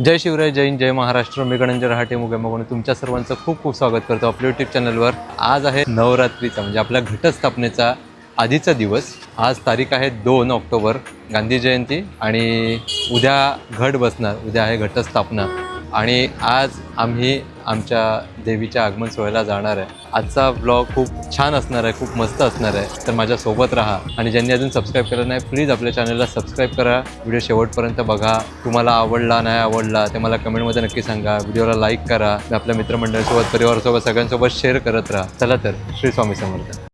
जय शिवराय जैन जय महाराष्ट्र. मी गणंजय रहाटे मुगे तुमच्या सर्वांचं खूप खूप स्वागत करतो आपल्या यूट्यूब चॅनलवर आज आहे नवरात्रीचा म्हणजे आपल्या घटस्थापनेचा आधीचा दिवस. आज तारीख आहे दोन ऑक्टोबर. गांधी जयंती आणि उद्या घट बसणार उद्या आहे घटस्थापना. आणि आज आम्ही आमच्या देवीच्या आगमन सोहळ्याला जाणार आहे. आजचा ब्लॉग खूप छान असणार आहे खूप मस्त असणार आहे. तर माझ्यासोबत राहा. आणि ज्यांनी अजून सबस्क्राईब केलं नाही प्लीज आपल्या चॅनलला सबस्क्राईब करा. व्हिडिओ शेवटपर्यंत बघा. तुम्हाला आवडला नाही आवडला ते मला कमेंटमध्ये नक्की सांगा. व्हिडिओला लाईक करा. आपल्या मित्रमंडळासोबत परिवारासोबत सगळ्यांसोबत शेअर करत राहा. चला तर श्री स्वामी समर्थ.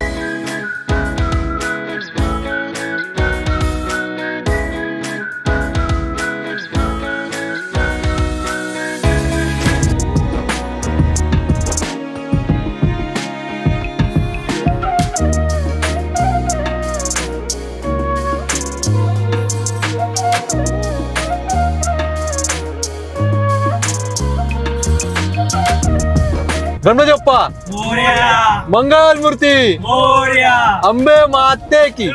गणपती बाप्पा. मोर्या. मंगल मूर्ती. मोर्या. अंबे माते की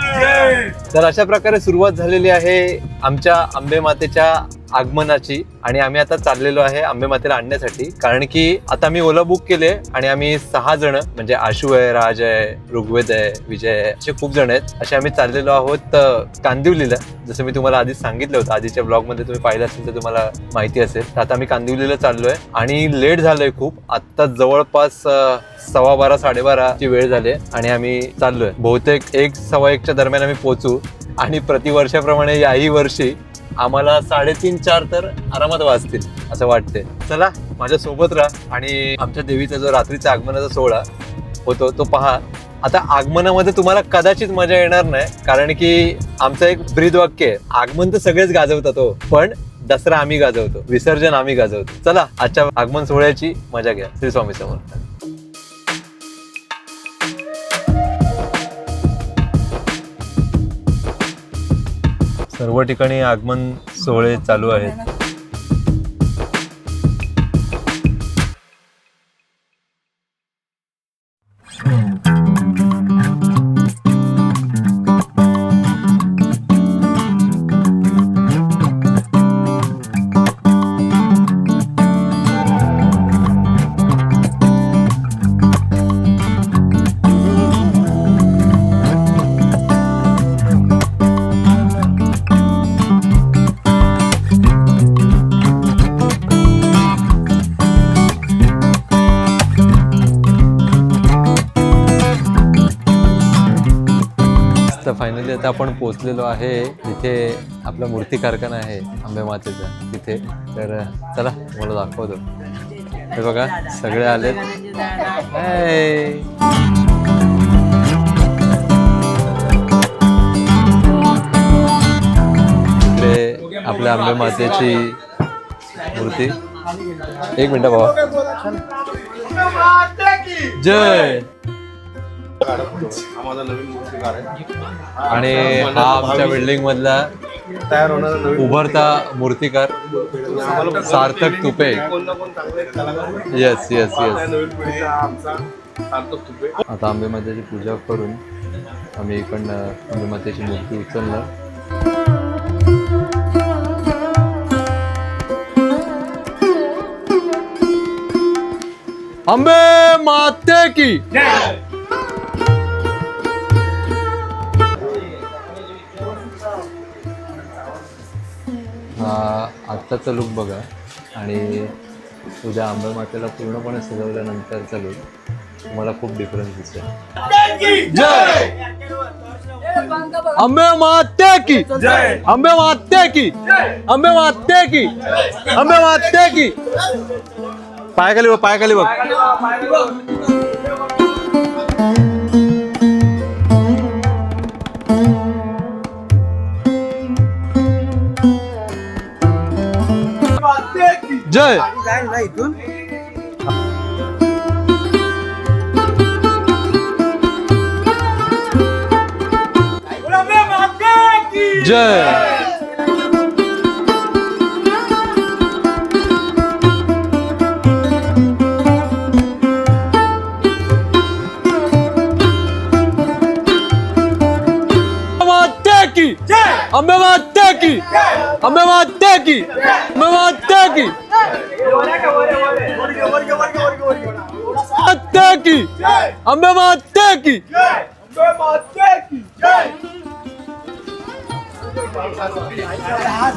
तर अशा प्रकारे सुरुवात झालेली आहे आमच्या आंबे मातेच्या आगमनाची आणि आम्ही आता चाललेलो आहे आंबे मातेला आणण्यासाठी. कारण की आता मी ओला बुक केले आणि आम्ही सहा जण म्हणजे आशू आहे राज आहे ऋग्वेद आहे विजय आहे असे खूप जण आहेत. असे आम्ही चाललेलो आहोत कांदिवलीला. जसं मी तुम्हाला आधीच सांगितलं होतं आधीच्या ब्लॉगमध्ये तुम्ही पाहिलं असेल तर तुम्हाला माहिती असेल. तर आता आम्ही कांदिवलीला चाललोय आणि लेट झालोय खूप. आता जवळपास सव्वा बारा साडेबारा ची वेळ झाली आहे आणि आम्ही चाललोय. बहुतेक एक सव्वा एकच्या दरम्यान आम्ही पोहोचू. आणि प्रतिवर्षाप्रमाणे याही वर्षी आम्हाला साडेतीन चार तर आरामात वाजतील असं वाटते चला माझ्या सोबत राहा आणि आमच्या देवीचा जो रात्रीचा आगमनाचा सोहळा होतो तो पहा. आता आगमनामध्ये तुम्हाला कदाचित मजा येणार नाही कारण की आमचं एक ब्रीद वाक्य आहे. आगमन तर सगळेच गाजवतात हो पण दसरा आम्ही गाजवतो विसर्जन आम्ही गाजवतो. चला आजच्या आगमन सोहळ्याची मजा घ्या श्री स्वामी समर्थ. सर्व ठिकाणी आगमन सोहळे चालू आहेत. तर फायनली आता आपण पोहोचलेलो आहे. इथे आपला मूर्ती कारखाना आहे आंबे मातेचा तिथे. तर चला मला दाखवतो. हे बघा सगळे आलेत. इकडे आपल्या आंबे मातेची मूर्ती. एक मिनटं भावा जय! माझा नवीन मूर्तिकार आहे. आणि हा आमच्या बिल्डिंग मधला तयार होणारा नवीन उभरता मूर्तिकार सार्थक तुपे. कोण ना कोण चांगले कलाकार येस येस येस नवीन पिढीचा हा आमचा सार्थक तुपे. आता आंबे मातेची पूजा करून आम्ही इकडनं आंबे मातेची मूर्ती उचलणार. आंबे माते की हा आत्ताचा लुक बघा. आणि उद्या आंबे मातेला पूर्णपणे सजवल्यानंतरचा लुक तुम्हाला खूप डिफरन्स दिसेल. जय! आंबे माते की! जय! आंबे माते की! आंबे माते की! आंबे माते की! पायाखाली बघ पायाखाली बघ. जय. जय. की। जय. आंबे माते की। आंबे माते की। माते की की। माते की। अंबे माते की।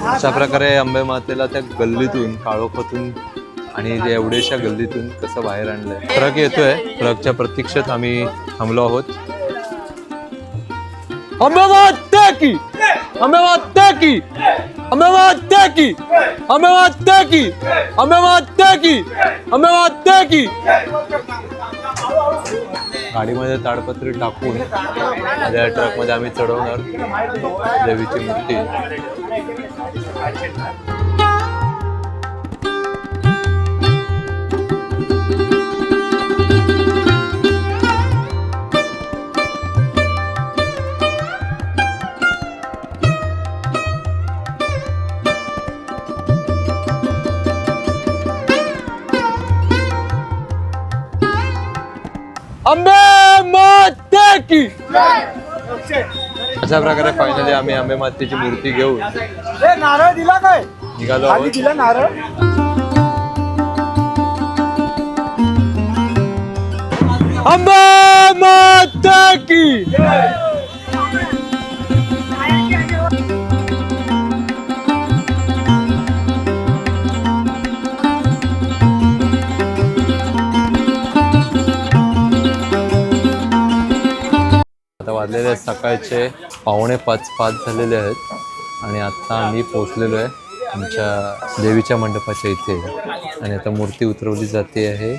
अशा प्रकारे अंबे मातेला त्या गल्लीतून काळोखातून आणि त्या एवढ्याशा गल्लीतून कसं बाहेर आणलंय. ट्रक येतोय. ट्रकच्या प्रतीक्षेत आम्ही थांबलो आहोत. अंबे माते की। अंबे माते की। अंबे माते की। अंबे माते की। अंबे माते की। अंबे माते की। गाडीमध्ये ताडपत्री टाकून त्या ट्रकमध्ये आम्ही चढवणार देवीची मूर्ती. अंबे माते की! अशा प्रकारे फायनली आम्ही अंबे मातेची मूर्ती घेऊन नारळ दिला काय? निघालो आहोत. दिला नारळ? अंबे माते की! वाजलेले आहेत. सकाळचे पावणे पाच पाच झालेले आहेत. आणि आता आम्ही पोचलेलो आहे आमच्या देवीच्या मंडपाच्या इथे. आणि आता मूर्ती उतरवली जाते आहे.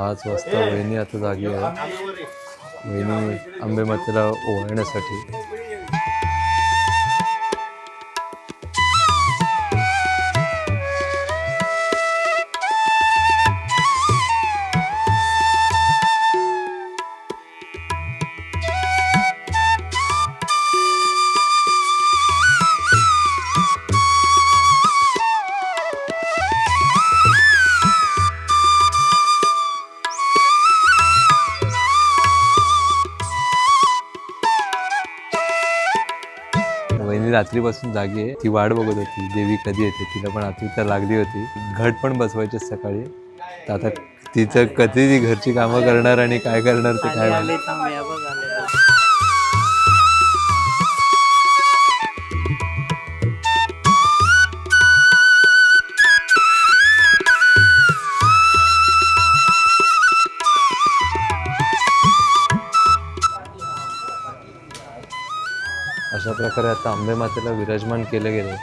पाच वाजता वहिनी आता जागी आहे. वहिनी आंबेमातेला ओवाळण्यासाठी. रात्रीपासून जागी आहे. ती वाट बघत होती. देवी कधी येते? तिला पण आतुरता लागली होती. घट पण बसवायचे सकाळी. तर आता तिचं कधी ती घरची कामं करणार आणि काय करणार ते काय प्रकारे आता आंबे मातेला विराजमान केले गेले.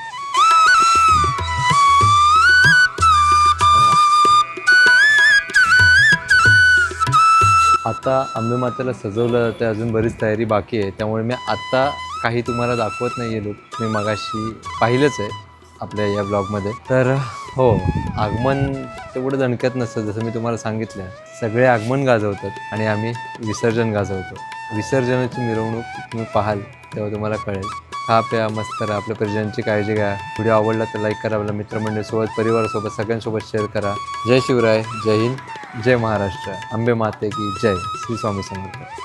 आता आंबे मातेला सजवलं जाते अजून बरीच तयारी बाकी आहे. त्यामुळे मी आत्ता काही तुम्हाला दाखवत नाही आहे लोक मी मगाशी पाहिलंच आहे आपल्या या ब्लॉगमध्ये तर हो आगमन तेवढं दणक्यात नसतं जसं मी तुम्हाला सांगितलं. सगळे आगमन गाजवतात आणि आम्ही विसर्जन गाजवतो. विसर्जनाची मिरवणूक तुम्ही पाहाल तेव्हा तुम्हाला कळेल. खा प्या मस्त करा आपल्या परिजनांची काळजी घ्या. व्हिडिओ आवडला तर लाईक करा. आपल्या मित्रमंडळीसोबत परिवारासोबत सगळ्यांसोबत शेअर करा. जय शिवराय जय हिंद जय महाराष्ट्र. अंबे माते की जय. श्री स्वामी समर्थ.